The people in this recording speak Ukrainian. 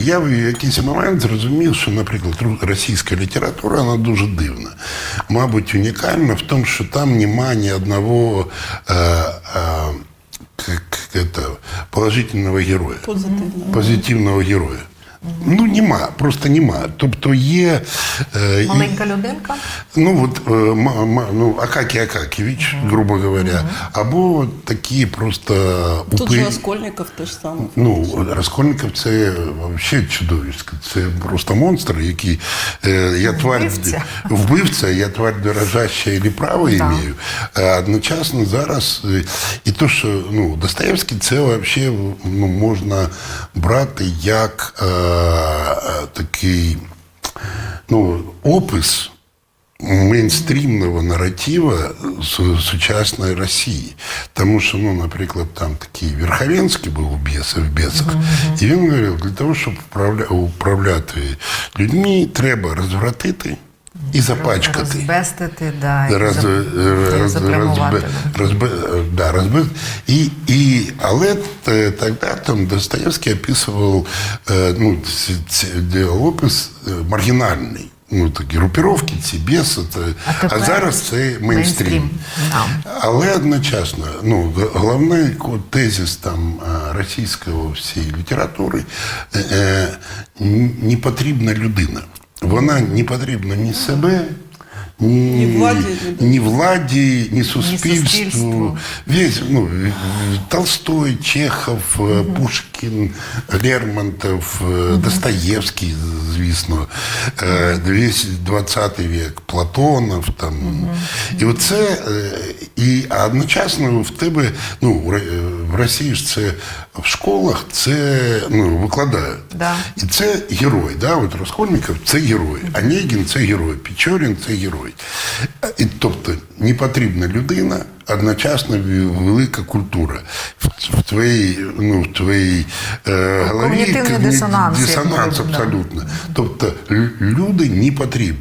Я в якийсь момент зрозумів, що, наприклад, російська література вона дуже дивна. Мабуть, унікальна в тому, що там нема ні одного е, е, к- к- это, положительного героя, Позитивно. позитивного героя. Ну, нема, просто нема. Тобто є. Е, Маленька людинка. Ну вот, э, ма- ма- ну, Акакий Акакевич, грубо говоря, або такі просто Тут упи... же Раскольников теж саме. Ну, Раскольников це взагалі чудовисько. Це просто монстр, який е, я тварь Вбивця. вбивця, я тварь дорожаща і право Да. імею. А одночасно зараз е, і то, що ну, Достоєвський це взагалі ну, можна брати як е, е, такий ну, опис мейнстрімного наратива су- сучасної Росії. Тому що, ну, наприклад, там такий Верховенський був у бісах, в бісах, і він говорив, для того, щоб управля, управляти людьми, треба розвратити і запачкати. Розбестити, да, і Роз, за- роз, розбе- розбе- да, розбе- і, і, але тоді там Достоєвський описував е, ну, опис е, маргінальний. Ну, такі групіровки, ці біси, це, А а, зараз це мейнстрім. Але одночасно, ну, головний тезис там е, російської всієї літератури е, е, не потрібна людина. Вона не потрібна ні себе, ні, Ні владі, ні- ні владі, ні суспільству. суспільству. Весь, ну, Толстой, Чехов, е, Пушкін, Лермонтов, е, Достоєвський, звісно, е, весь 20 вік, Платонов. Там. І оце, і одночасно в тебе, ну, в Ро- в Росії ж це в школах це ну, викладають. Да. І це герой. Да? От Раскольников це герой, Онегін це герой, Печорін це герой. І, тобто не потрібна людина, одночасно ві- велика культура. В, в твоїй, ну, в твоїй е, голові Когнітивний когні- дисонанс, як дисонанс би, да. абсолютно. Тобто лю- люди не потрібні.